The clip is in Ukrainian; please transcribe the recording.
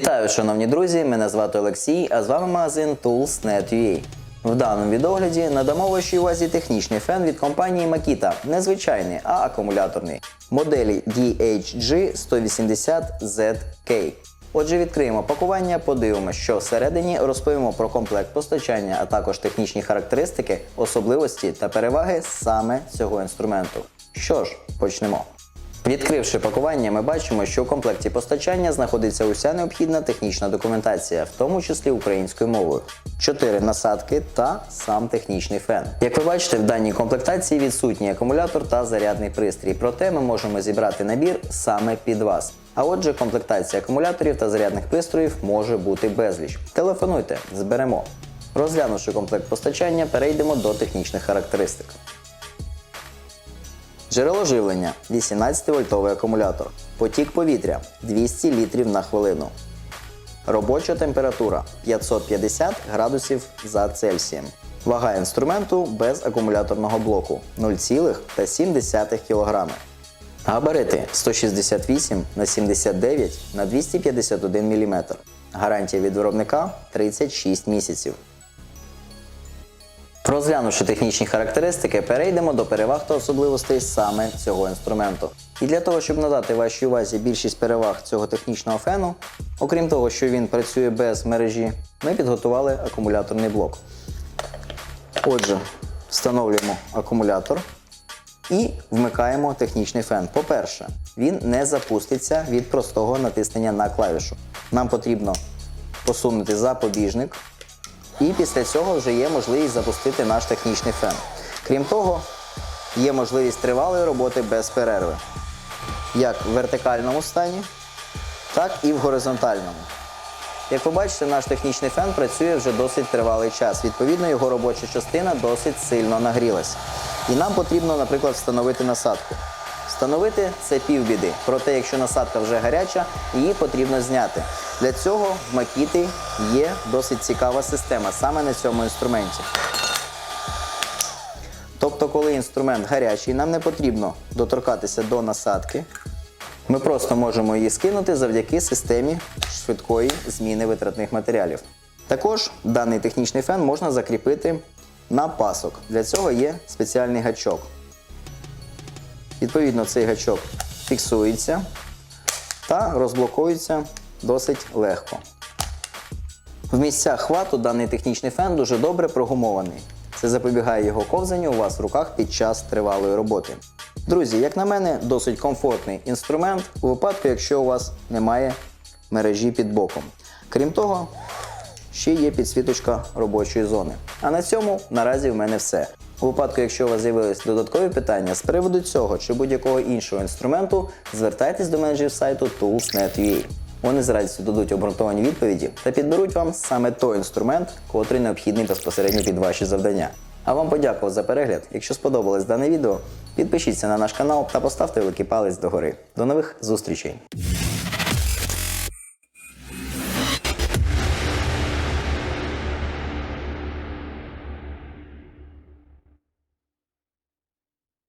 Вітаю, шановні друзі! Мене звати Олексій, а з вами магазин Tools.net.ua. В даному відогляді надамо вашій увазі технічний фен від компанії Makita. Не звичайний, а акумуляторний. Моделі DHG 180ZK. Отже, відкриємо пакування, подивимося, що всередині розповімо про комплект постачання, а також технічні характеристики, особливості та переваги саме цього інструменту. Що ж, почнемо. Відкривши пакування, ми бачимо, що у комплекті постачання знаходиться уся необхідна технічна документація, в тому числі українською мовою, чотири насадки та сам технічний фен. Як ви бачите, в даній комплектації відсутній акумулятор та зарядний пристрій, проте ми можемо зібрати набір саме під вас. А отже, комплектація акумуляторів та зарядних пристроїв може бути безліч. Телефонуйте, зберемо. Розглянувши комплект постачання, перейдемо до технічних характеристик. Джерело живлення 18-вольтовий акумулятор. Потік повітря 200 літрів на хвилину. Робоча температура 550 градусів за Цельсієм. Вага інструменту без акумуляторного блоку 0,7 кг. Габарити 168 на 79 на 251 мм. Гарантія від виробника 36 місяців. Розглянувши технічні характеристики, перейдемо до переваг та особливостей саме цього інструменту. І для того, щоб надати вашій увазі більшість переваг цього технічного фену, окрім того, що він працює без мережі, ми підготували акумуляторний блок. Отже, встановлюємо акумулятор і вмикаємо технічний фен. По-перше, він не запуститься від простого натиснення на клавішу. Нам потрібно посунути запобіжник, і після цього вже є можливість запустити наш технічний фен. Крім того, є можливість тривалої роботи без перерви, як в вертикальному стані, так і в горизонтальному. Як ви бачите, наш технічний фен працює вже досить тривалий час. Відповідно, його робоча частина досить сильно нагрілась. І нам потрібно, наприклад, встановити насадку. Встановити це півбіди. Проте, якщо насадка вже гаряча, її потрібно зняти. Для цього в Макіти є досить цікава система саме на цьому інструменті. Тобто, коли інструмент гарячий, нам не потрібно доторкатися до насадки. Ми просто можемо її скинути завдяки системі швидкої зміни витратних матеріалів. Також даний технічний фен можна закріпити на пасок. Для цього є спеціальний гачок. Відповідно, цей гачок фіксується та розблокується досить легко. В місцях хвату даний технічний фен дуже добре прогумований. Це запобігає його ковзанню у вас в руках під час тривалої роботи. Друзі, як на мене, досить комфортний інструмент у випадку, якщо у вас немає мережі під боком. Крім того, ще є підсвіточка робочої зони. А на цьому наразі в мене все. У випадку, якщо у вас з'явились додаткові питання з приводу цього чи будь-якого іншого інструменту, звертайтесь до менеджерів сайту Tools.net.ua. Вони з радістю дадуть обґрунтовані відповіді та підберуть вам саме той інструмент, котрий необхідний безпосередньо під ваші завдання. А вам подякував за перегляд. Якщо сподобалось дане відео, підпишіться на наш канал та поставте великий палець догори. До нових зустрічей!